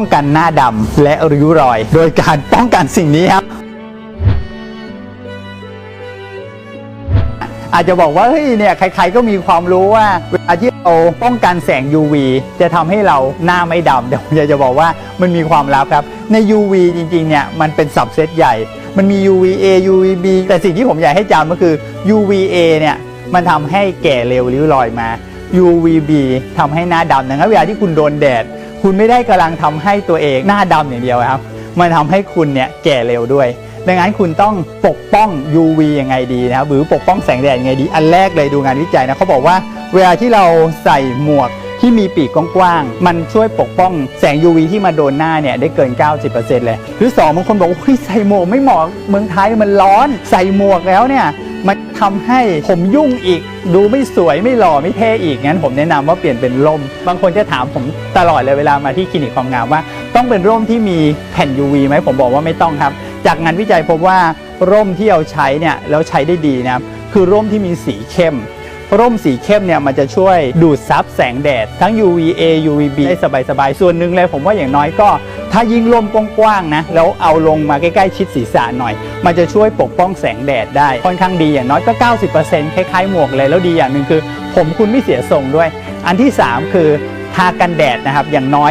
ป้องกันหน้าดำและริ้วรอย โดยการป้องกันสิ่งนี้ครับ อาจจะบอกว่าเฮ้ยเนี่ยใครๆก็มีความรู้ว่าเวลาที่เราป้องกันแสง UV จะทำให้เราหน้าไม่ดำเดี๋ยวผมอยากจะบอกว่ามันมีความลับครับ ใน UV จริงๆเนี่ยมันเป็นสับเซตใหญ่ มันมี UVA UVB แต่สิ่งที่ผมอยากให้จำก็คือ UVA เนี่ยมันทำให้แก่เร็วริ้วรอยมา UVB ทำให้หน้าดำนะครับเวลาที่คุณโดนแดด คุณไม่ได้กำลังทำให้ตัวเองหน้าดำอย่างเดียวครับ มันทำให้คุณเนี่ยแก่เร็วด้วย ดังนั้นคุณต้องปกป้อง UV ยังไงดีนะครับหรือปกป้องแสงแดดยังไงดี อันแรกเลยดูงานวิจัยนะเขาบอกว่า เวลาที่เราใส่หมวกที่มีปีกกว้างๆ มันช่วยปกป้องแสง UV ที่มาโดนหน้าเนี่ยได้เกิน 90%เลย หรือสองบางคนบอกว่าใส่หมวกไม่เหมาะเมืองไทยมันร้อน ใส่หมวกแล้วเนี่ย มันทำให้ผมยุ่งอีก ดูไม่สวยไม่หล่อไม่เท่อีกงั้นผมแนะนำว่าเปลี่ยนเป็นร่ม บางคนจะถามผมตลอดเลยเวลามาที่คลินิกความงามว่า ต้องเป็นร่มที่มีแผ่น UV ไหมผมบอกว่าไม่ต้องครับ จากงานวิจัยพบว่าร่มที่เราใช้เนี่ยแล้วใช้ได้ดีนะครับคือร่มที่มีสีเข้มร่มสีเข้มเนี่ยมันจะช่วยดูดซับแสงแดด ทั้ง UVA UVB ได้สบายๆ ส่วนหนึ่งเลยผมว่าอย่างน้อยก็ ถ้ายิ่งร่มกว้างๆนะแล้วเอาลงมาใกล้ๆชิดศีรษะหน่อย มันจะช่วยปกป้องแสงแดดได้ค่อนข้างดีอย่างน้อยก็ 90%คล้ายๆหมวกเลยแล้วดีอย่างหนึ่งคือ ผมคุณไม่เสียทรงด้วย อันที่ 3 คือทากันแดดนะครับอย่างน้อย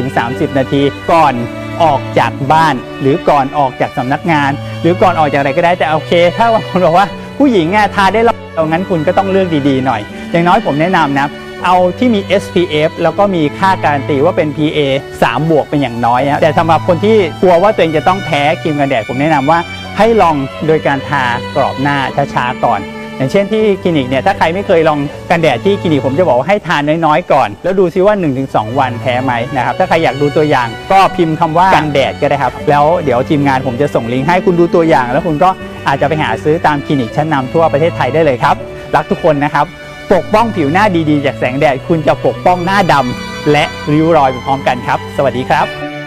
20-30 นาทีก่อนออกจากบ้าน หรือก่อนออกจากสำนักงาน หรือก่อนออกจากอะไรก็ได้แต่โอเค ถ้าบางคนบอกว่าผู้หญิงอะทาได้รอบเดียวงั้นคุณก็ต้องเลือกดีๆหน่อย อย่างน้อยผมแนะนำนะ เอาที่มี SPF แล้วก็มีค่าการันตีว่าเป็น PA 3 บวกเป็นอย่างน้อยนะแต่สำหรับคนที่กลัวว่าตัวเองจะต้องแพ้ครีมกันแดดผมแนะนำว่าให้ลองโดยการทากรอบหน้าช้าๆก่อน อย่างเช่นที่คลินิกเนี่ยถ้าใครไม่เคยลองกันแดดที่คลินิกผมจะบอกว่าให้ทานน้อยๆก่อน แล้วดูซิว่า 1-2 วันแพ้ไหมนะครับถ้าใครอยากดูตัวอย่างก็พิมพ์คำว่ากันแดดก็ได้ครับแล้วเดี๋ยวทีมงานผมจะส่งลิงก์ให้คุณดูตัวอย่าง แล้วคุณก็อาจจะไปหาซื้อตามคลินิกชั้นนำทั่วประเทศไทยได้เลยครับ รักทุกคนนะครับ ปกป้องผิวหน้าดีๆ จากแสงแดด คุณจะปกป้องหน้าดำและริ้วรอยไปพร้อมกันครับ สวัสดีครับ